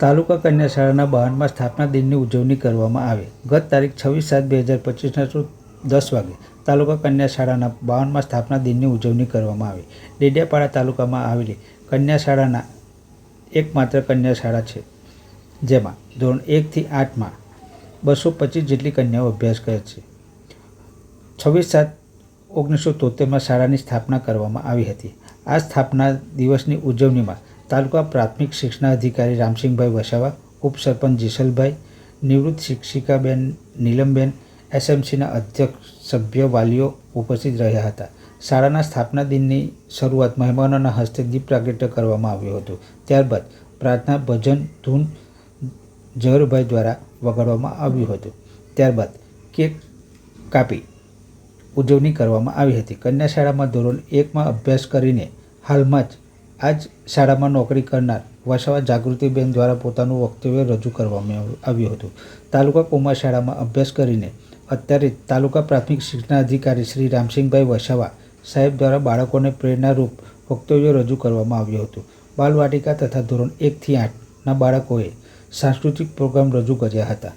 તાલુકા કન્યા શાળાના બાવનમાં સ્થાપના દિનની ઉજવણી કરવામાં આવી. ગત તારીખ છવ્વીસ સાત બે હજાર પચીસના દસ વાગે તાલુકા કન્યા શાળાના બાવનમાં સ્થાપના દિનની ઉજવણી કરવામાં આવી. ડેડિયાપાડા તાલુકામાં આવેલી કન્યા શાળાના એકમાત્ર કન્યા શાળા છે, જેમાં ધોરણ એકથી આઠમાં બસો પચીસ જેટલી કન્યાઓ અભ્યાસ કરે છે. છવ્વીસ સાત ઓગણીસો તોતેરમાં શાળાની સ્થાપના કરવામાં આવી હતી. આ સ્થાપના દિવસની ઉજવણીમાં તાલુકા પ્રાથમિક શિક્ષણાધિકારી રામસિંહભાઈ વસાવા, ઉપસરપંચ જીસલભાઈ, નિવૃત્ત શિક્ષિકાબેન નીલમબેન, એસએમસીના અધ્યક્ષ સભ્ય વાલીઓ ઉપસ્થિત રહ્યા હતા. શાળાના સ્થાપના દિનની શરૂઆત મહેમાનોના હસ્તે દીપ પ્રાગટ્ય કરવામાં આવ્યું હતું. ત્યારબાદ પ્રાર્થના ભજન ધૂન ઝહરભાઈ દ્વારા વગાડવામાં આવ્યું હતું. ત્યારબાદ કેક કાપી ઉજવણી કરવામાં આવી હતી. કન્યા શાળામાં ધોરણ એકમાં અભ્યાસ કરીને હાલમાં જ આ જ શાળામાં નોકરી કરનાર વસાવા જાગૃતિબેન દ્વારા પોતાનું વક્તવ્ય રજૂ કરવામાં આવ્યું હતું. તાલુકા કુમાર શાળામાં અભ્યાસ કરીને અત્યારે તાલુકા પ્રાથમિક શિક્ષણાધિકારી શ્રી રામસિંહભાઈ વસાવા સાહેબ દ્વારા બાળકોને પ્રેરણારૂપ વક્તવ્ય રજૂ કરવામાં આવ્યું હતું. બાલવાટિકા તથા ધોરણ એકથી આઠના બાળકોએ સાંસ્કૃતિક પ્રોગ્રામ રજૂ કર્યા હતા.